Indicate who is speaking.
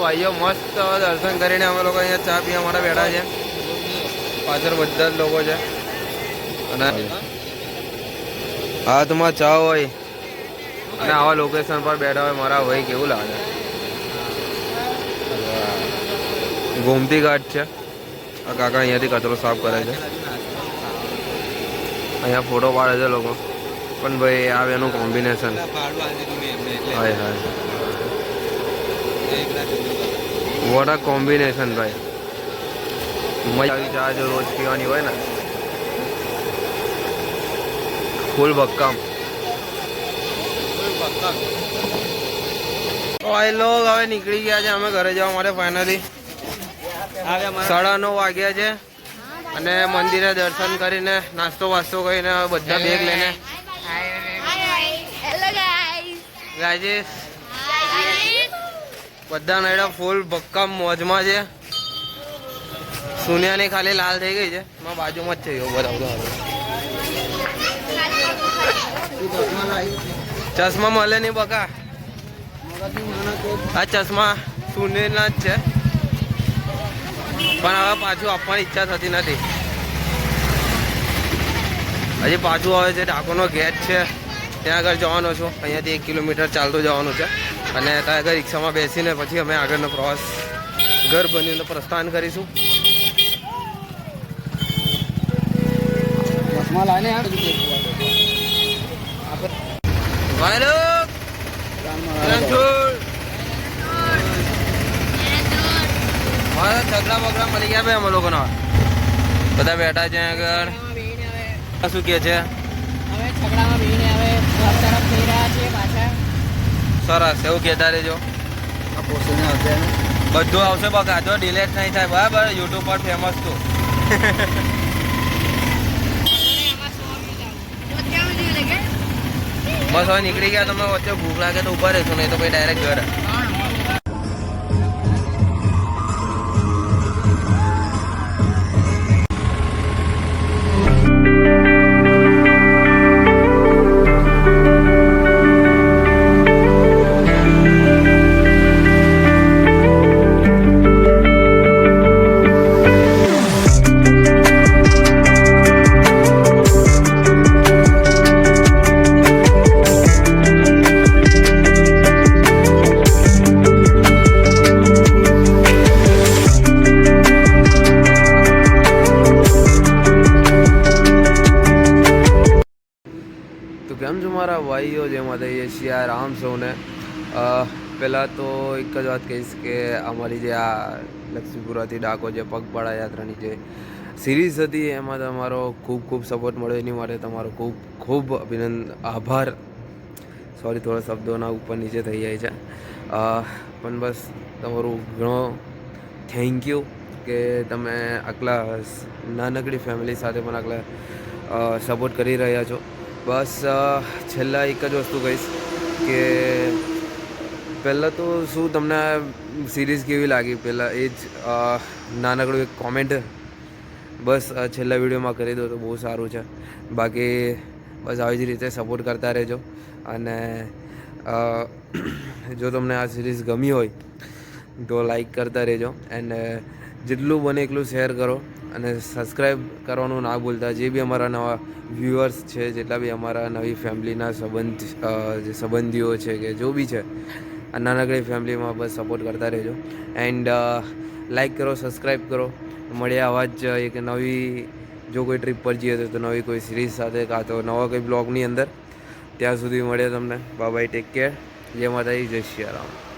Speaker 1: ભાઈઓ મસ્ત દર્શન કરીને અમે લોકો અહીંયા ચા પીવા માટે બેઠા છે. પાછળ બધા જ લોકો છે. અને હાથમાં ચા હોય. અને આવા લોકેશન પર બેઠા હોય મારા ભાઈ કેવું લાગે? ગોમતી ઘાટ છે. આ કાકા અહીંયાથી કચરો સાફ કરે છે. અહીંયા ફોટો પાડે છે લોકો. પણ ભાઈ આ એનું કોમ્બિનેશન હાય હાય. વોટ આ કોમ્બિનેશન ભાઈ. મજા આવી ચા જો રોજ પીવાની હોય ને. ફૂલ બક્કામ. ભાઈ લોગ હવે નીકળી ગયા છે અમે ઘરે જવા માટે ફાઇનલી સાડા નવ વાગ્યા છે. અને મંદિરે દર્શન કરીને નાસ્તો વાસ્તો કરીને બધા બેગ લઈને. રાજેશ બધા નૈડા ફૂલ ભક્કામ મોજમાં છે. સુનિયાની ખાલી લાલ થઈ ગઈ છે. એમાં બાજુમાં જ છે એવો બધા ચશ્મા મળે નહીં બકા. આ ચશ્મા સુનિલના જ છે. પણ હવે પાછું આપવાની ઈચ્છા થતી નથી. હજી પાછું આવે છે ડાકોનો ગેટ છે. ત્યાં આગળ જવાનો છું. અહીંયાથી એક કિલોમીટર ચાલતું જવાનું છે. અને ત્યાં આગળ રિક્ષામાં બેસીને પછી અમે આગળનો પ્રવાસ ઘર બનીને પ્રસ્થાન કરીશું. છગડા બગડા મળી ગયા અમે લોકોના. બધા બેઠા છે આગળ. શું કે છે?
Speaker 2: હવે છગડામાં બેહીને હવે તરફ જઈ રહ્યા છીએ પાછા.
Speaker 1: સરસ એવું કહેતા રહેજો. બધું આવશે બકા જો ડિલેટ નહીં થાય બરાબર? યુટ્યુબ પર ફેમસ તું બસ હવે નીકળી ગયા તમે વચ્ચે ભૂખ લાગે તો ઊભા રહેશો નહીં તો પછી ડાયરેક્ટ ઘરે. મારા ભાઈઓ જે માતા શિયા રામ સૌને. પહેલાં તો એક જ વાત કહીશ કે અમારી જે આ લક્ષ્મીપુરાથી ડાકો જે પગપાળા યાત્રાની જે સિરીઝ હતી, એમાં તમારો ખૂબ ખૂબ સપોર્ટ મળ્યો. એની માટે તમારો ખૂબ ખૂબ અભિનંદન આભાર. સોરી થોડા શબ્દોના ઉપર નીચે થઈ જાય છે. પણ બસ તમારું ઘણો થેન્ક યુ કે તમે આટલા નાનકડી ફેમિલી સાથે પણ આટલા સપોર્ટ કરી રહ્યા છો. બસ છેલ્લા એક જ વસ્તુ કહીશ કે પહેલાં તો શું તમને સિરીઝ કેવી લાગી? પહેલાં એ જ નાનકડું એક કોમેન્ટ બસ છેલ્લા વિડીયોમાં કરી દો તો બહુ સારું છે. બાકી બસ આવી જ રીતે સપોર્ટ કરતા રહેજો. અને જો તમને આ સિરીઝ ગમી હોય તો લાઈક કરતા રહેજો. એન્ડ જેટલું બને એટલું શેર કરો. અને સબસ્ક્રાઈબ કરવાનું ના ભૂલતા. જે બી અમારા નવા વ્યૂઅર્સ છે, જેટલા બી અમારા નવી ફેમિલીના સંબંધ જે સંબંધીઓ છે કે જો બી છે, આ નાનકડી ફેમિલીમાં બસ સપોર્ટ કરતા રહેજો. એન્ડ લાઈક કરો સબસ્ક્રાઈબ કરો. મળ્યા આવા જ એક નવી, જો કોઈ ટ્રીપ પર જઈએ તો નવી કોઈ સિરીઝ સાથે કાં તો નવા કોઈ બ્લોગની અંદર. ત્યાં સુધી મળે તમને. બાય ટેક કેર જય માતાજી, જય શ્રી રામ.